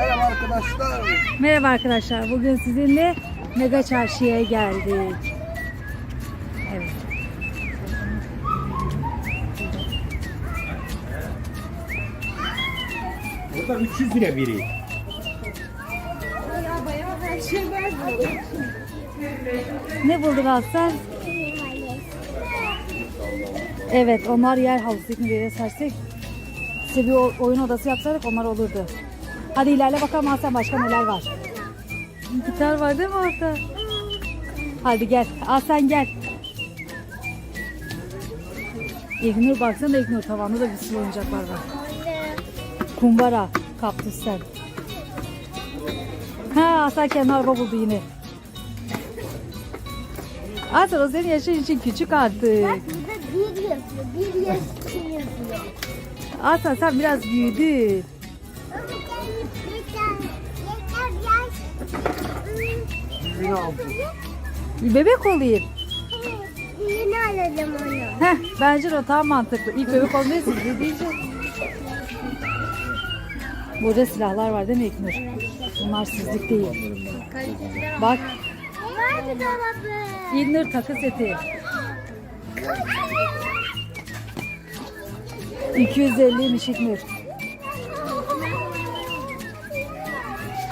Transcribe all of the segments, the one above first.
Merhaba arkadaşlar. Merhaba arkadaşlar. Bugün sizinle Mega Çarşı'ya geldik. Evet. Burada 300 lira biri. Ne buldun Aslan? Evet onlar yer havuzu bir yere sersek. Size bir oyun odası yapsaydık onlar olurdu. Hadi ilerle bakalım Aslan başka neler var. Gitar var değil mi orada? Hadi gel. Aslan gel. İgnur baksana İgnur tavanda da bir sürü oyuncaklar var. Kumbara, kaktüsten. Ha Aslan kendi araba buldu yine. Aslan o senin yaşın için küçük artık. Burada bir yazıyor. Bir yaş için yazıyor. Aslan sen biraz büyüdün. Ürünü aldım. Bir bebek olayım. Yeni alacağım onu. Heh, bence de o tam mantıklı. İlk bebek olmayı siz ne diyeceğim? Burada silahlar var değil mi İknur? Bunlar sizlik değil. Bak Var bir dolabı. İlnur takı seti. 250'ymiş İlnur.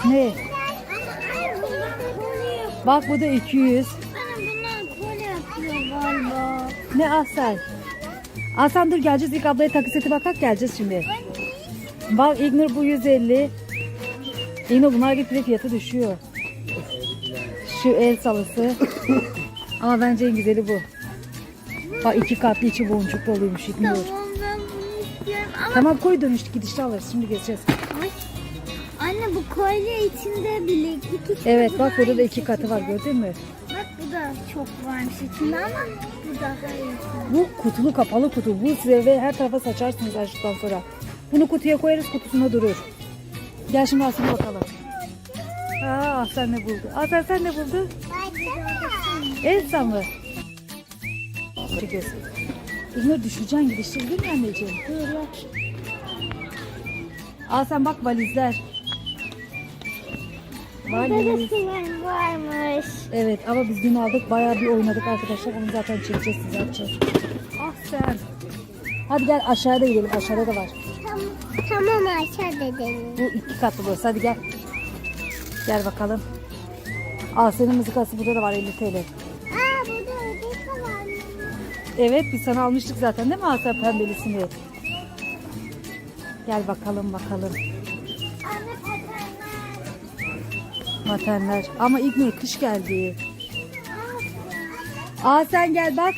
Ne? Bak bu da 200. Bunlar kolye yapıyor galiba. Ne Aslan? Aslan dur geleceğiz ilk ablaya takı seti bakak geleceğiz şimdi. Bak İgnur bu 150. İgnur bunlar gitgide fiyatı düşüyor. Şu el salısı. Ama bence en güzeli bu. Bak iki katlı içi boncuklu oluyormuş İgnur. Tamam ben bunu istiyorum ama Tamam koy dönüştü gidişte alırız şimdi gezeceğiz. Kolye içinde bileklik içinde. Evet bak burada da iki katı var gördün mü? Bak bu da çok varmış içinde ama bu daha iyi. Bu kutulu kapalı kutu. Bu size ve her tarafa saçarsınız açtıktan sonra. Bunu kutuya koyarız kutusunda durur. Gel şimdi aslına bakalım. Aa sen ne buldu? Aa sen ne buldu? Elsa mı? Çekiyorsun. İgnur düşeceksin gidiştirdin mi anneciğim? Dur ya. Aa sen bak valizler. Burada da Valiz. slime varmış. Evet ama biz dün aldık bayağı bir oynadık arkadaşlar. Onu zaten çekeceğiz size açacağız. Ah sen. Hadi gel aşağıda gidelim. Aşağıda da var. Tamam, tamam Ayşe dedenin. Bu iki katlı burası. Hadi gel. Gel bakalım. Al senin mızıkası burada da var 50 TL. Aa burada ödek var. Evet biz sana almıştık zaten değil mi Hasan pembelisini? Gel bakalım bakalım. Matenler. Ama İgnur kış geldi. Aa sen gel bak.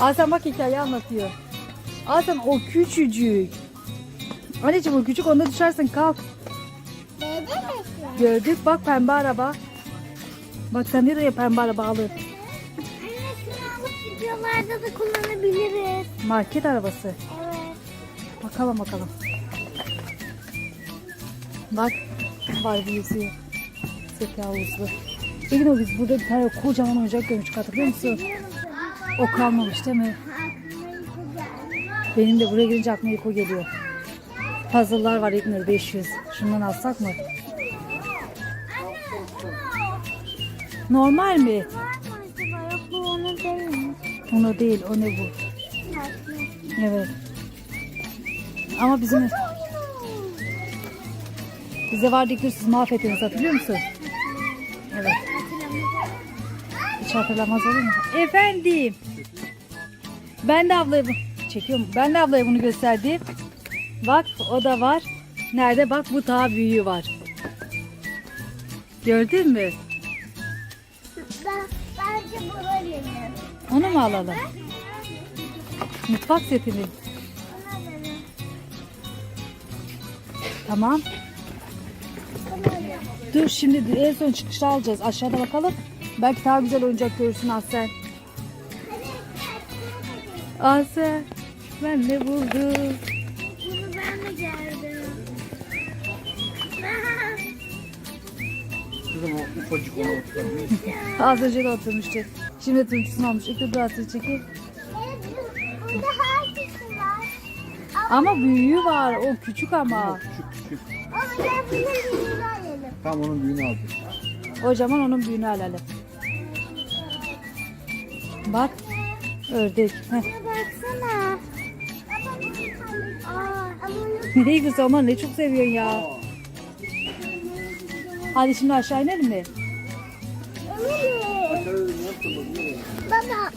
Aa sen bak hikaye anlatıyor. Aa sen o küçücük. Anneciğim o küçük onda düşersin kalk. Gördük bak pembe araba. Bak sen nereye pembe araba alır? Videolarda da kullanabiliriz. Market arabası. Evet. Bakalım bakalım. Bak Barbie yüzüyor. Seti havuzlu. İlgin biz burada bir tane kocaman oyuncak görmüştük hatırlıyor musun? O kalmamış değil mi? Benim de buraya gelince aklıma ilk o geliyor. Puzzle'lar var İlknur 500. Şundan alsak mı? Normal mi? Onu değil o ne bu? Evet. Ama bizim bize İlknur siz mahvettiniz hatırlıyor musun? Evet. Hiç hatırlamaz olur mu? Efendim. Ben de ablaya çekiyorum. Ben de ablaya bunu gösterdim. Bak o da var. Nerede? Bak bu daha büyüğü var. Gördün mü? Ben, bence bu öyle. Onu mu alalım? Mutfak setini. Tamam. Dur şimdi en son çıkışta alacağız. Aşağıda bakalım. Belki daha güzel oyuncak görürsün Aslen. Aslen. Ben ne buldum? Bunu ben de gördüm. Kızım o ufacık onu oturtabiliyor. Az önce de oturmuştu. Şimdi turunçusunu almış. İlk de burası çekil. Burada hangisi var? Ama büyüğü var. O küçük ama. Küçük küçük. Ama büyüğünü alalım. Tam onun büyüğünü aldım. O zaman onun büyüğünü alalım. Bak. Ördek. Heh. Baksana. Aa, ama Ne güzel ama ne çok seviyorsun ya. Hadi şimdi aşağı inelim mi? Baba.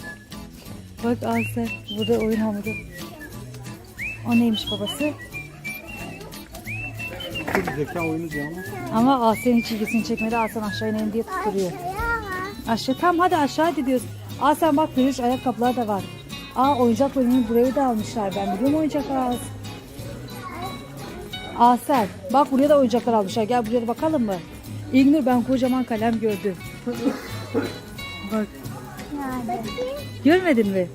Bak Asel burada oyun hamuru. O neymiş babası? Çok zeka oyunu diyor ama. Ama Asel'in hiç ilgisini çekmedi. Asel aşağı inelim diye tutturuyor. Aşağı tam hadi aşağı hadi diyoruz. Aa sen bak peluş ayakkabılar da var. Aa oyuncak bölümünü buraya da almışlar. Ben biliyorum oyuncak az. Aa sen bak buraya da oyuncaklar almışlar. Gel buraya da bakalım mı? İlgnur ben kocaman kalem gördüm. bak görmedin mi?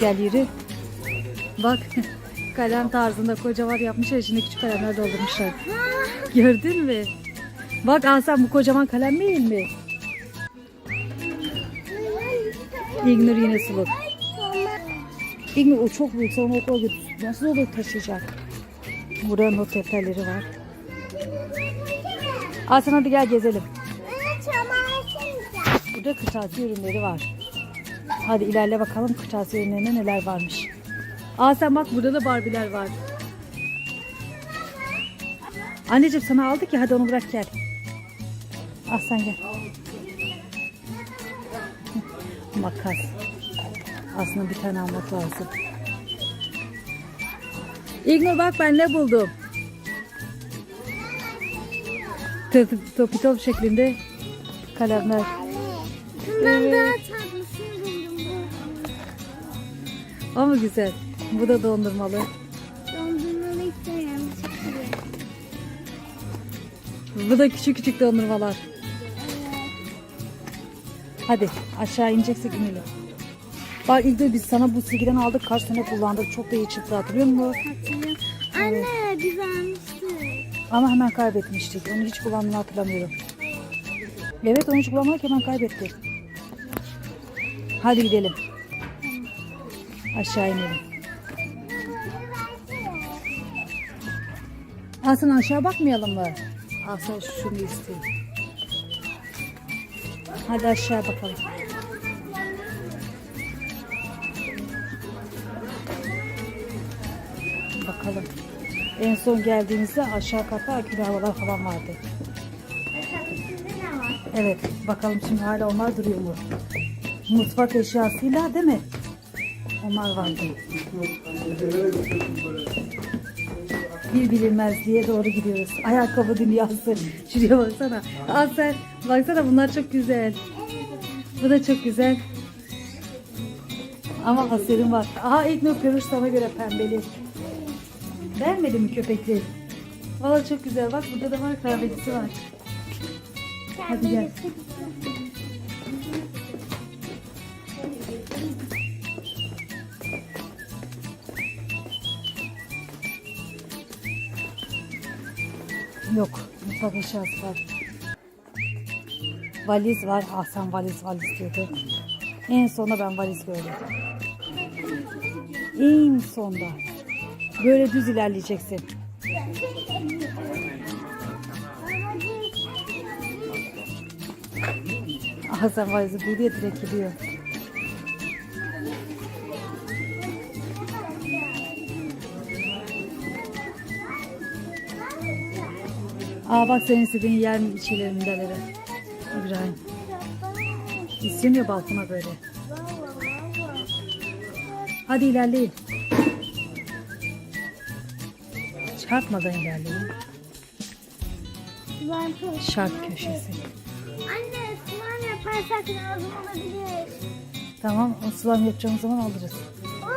Gel yürü. Bak kalem tarzında kocaman yapmışlar. İçine küçük kalemler doldurmuşlar. Gördün mü? Bak Aslan bu kocaman kalem değil mi? İgnur yine suluk. İgnur o çok büyük. Sonra okula götür. Nasıl olur taşıyacak? Burada not defterleri var. Aslan hadi gel gezelim. Burada kırtasiye ürünleri var. Hadi ilerle bakalım kırtasiye ürünlerinde neler varmış. Aa sen bak burada da Barbie'ler var. Anneciğim sana aldık ya hadi onu bırak gel. Al sen gel. Makas. Aslında bir tane almak lazım. İgnur bak ben ne buldum. Top, topi top şeklinde kalemler. Bundan daha tatlısını buldum bu. Ama güzel. Bu da dondurmalı. Dondurmalı isterim. Bu da küçük küçük dondurmalar. Hadi aşağı ineceksek inelim. Bak ilk de biz sana bu silgiden aldık. Kaç sene kullandık. Çok da iyi çıktı hatırlıyor musun? Hatırlıyorum. Anne biz almıştık. Ama hemen kaybetmiştik. Onu hiç kullandığını hatırlamıyorum. Evet onu hiç kullanmadık hemen kaybettik. Hadi gidelim. Aşağı inelim. Aslında aşağı bakmayalım mı? Aslında şunu isteyeyim. Hadi aşağı bakalım. Bakalım. En son geldiğimizde aşağı katta akülü havalar falan vardı. Evet, bakalım şimdi hala onlar duruyor mu? Mutfak eşyasıyla değil mi? Onlar vardı. Bir bilinmezliğe doğru gidiyoruz. Ayakkabı dünyası. Şuraya baksana. Al sen. Baksana bunlar çok güzel. Bu da çok güzel. Ama Aser'in var. Aha İlknur Peruş sana göre pembeli. Beğenmedin mi köpekli? Valla çok güzel. Bak burada da var kahvecisi var. Hadi gel. Yok. Mutfak eşyası var. Valiz var. Sen valiz valiz diyordu. En sonunda ben valiz gördüm. En sonda. Böyle düz ilerleyeceksin. Hasan valizi buldu ya direkt gidiyor. Aa bak senin istediğin yer şeyleri minderleri. İbrahim. İstemiyor balkona böyle. Hadi ilerleyin. Çarpmadan ilerleyin. Şark köşesi. Anne ısman yaparsak lazım olabilir. Tamam, o sulam yapacağımız zaman alırız. Aa,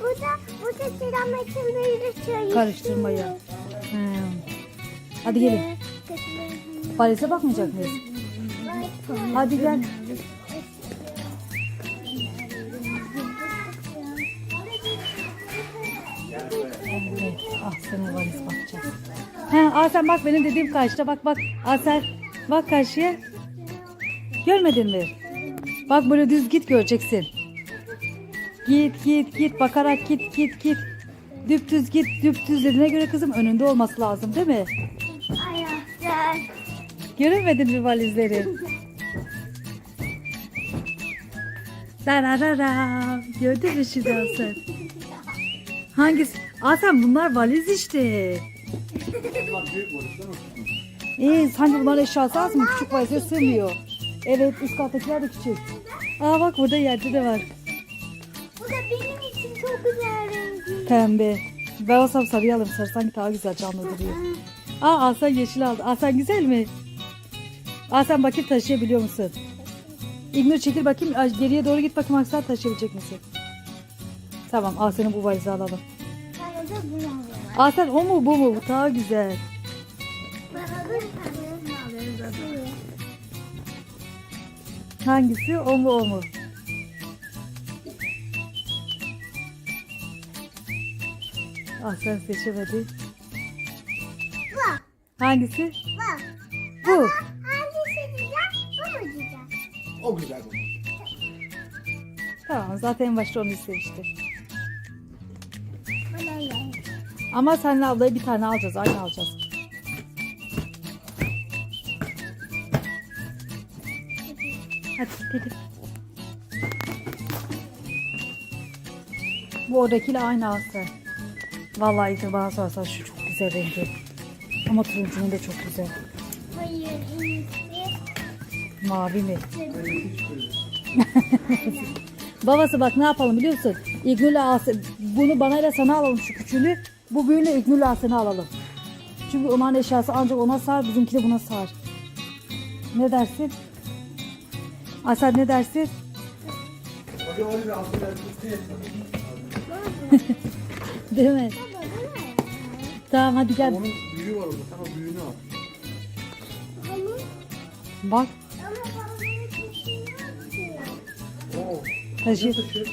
burada, burada kilometreleri çay Karıştırmaya. Hmm. Hadi gelin. Valize bakmayacak mıyız? Hadi gel. Evet. Ah sana valiz bakacağız. He, Asel bak benim dediğim karşıda bak bak. Asel bak karşıya. Görmedin mi? Bak böyle düz git göreceksin. Git git git bakarak git git git. Düptüz git düptüz dediğine göre kızım önünde olması lazım değil mi? Ayaklar. Göremedin mi valizleri? Dararara. Gördün mü şimdi Hasan? Hangisi? Hasan bunlar valiz işte. İyi sanki bunlar eşyası az mı? Küçük valize sığmıyor. Evet üst kattakiler de küçük. Aa bak burada yerde de var. Bu da benim için çok güzel rengi. Pembe. Ben olsam sarıyı alırım. Sarı sanki daha güzel canlı duruyor. Aa Hasan yeşil aldı. Hasan güzel mi? Hasan bakayım taşıyabiliyor musun? İgnur çekil bakayım. Ay, Geriye doğru git bakayım Hasan taşıyabilecek misin? Tamam Hasan'ın bu valizi alalım. Bana da bunu alıyorum. Hasan o mu bu mu? Bu daha güzel. Hangisi? O mu o mu? Hasan seçemedi. Bu. Hangisi? Bu. Bu. Hangisi O güzel bu. Tamam zaten en başta onu istemişti. Bana ne? Ama senle ablaya bir tane alacağız. Aynı alacağız. Hadi gidelim. Bu oradakiyle aynı alsa. Vallahi İlknur bana sorarsan şu çok güzel rengi. Ama turuncunun da çok güzel. Hayır. Mavi mi? Babası bak ne yapalım biliyor musun? İgnur'la Asya, bunu bana ile sana alalım şu küçüğünü. Bu büyüğünü İgnur'la Asya'na alalım. Çünkü onların eşyası ancak ona sar, bizimki de buna sar. Ne dersin? Asya ne dersin? Değil mi? Tamam hadi gel. Onun büyüğü var orada. Sen o büyüğünü al. Bak taşı.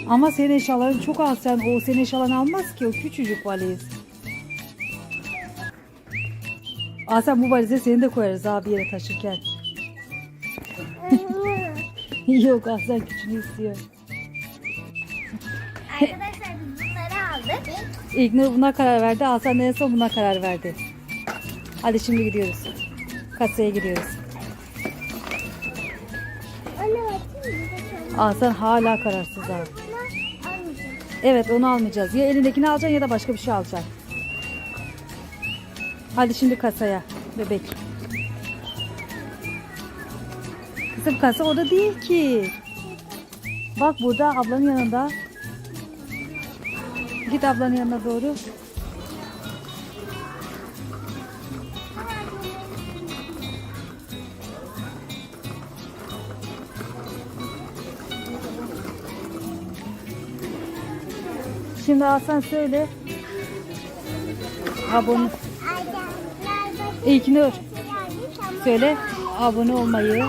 Ama senin eşyaların çok az. Sen o senin eşyalarını almaz ki o küçücük valiz. Asya bu valize seni de koyarız abi yere taşırken. Yok Asya küçüğünü istiyor. Arkadaşlar biz bunları aldık. İlknur buna karar verdi. Hasan en son buna karar verdi. Hadi şimdi gidiyoruz. Kasaya gidiyoruz. Şöyle. Hasan hala kararsız almayacağım. Evet onu almayacağız. Ya elindekini alacaksın ya da başka bir şey alacaksın. Hadi şimdi kasaya bebek. Kızım kasa orada değil ki. Bak burada ablanın yanında. Git ablanın yanına doğru. Şimdi Hasan söyle. Abone. İlknur söyle. Abone olmayı.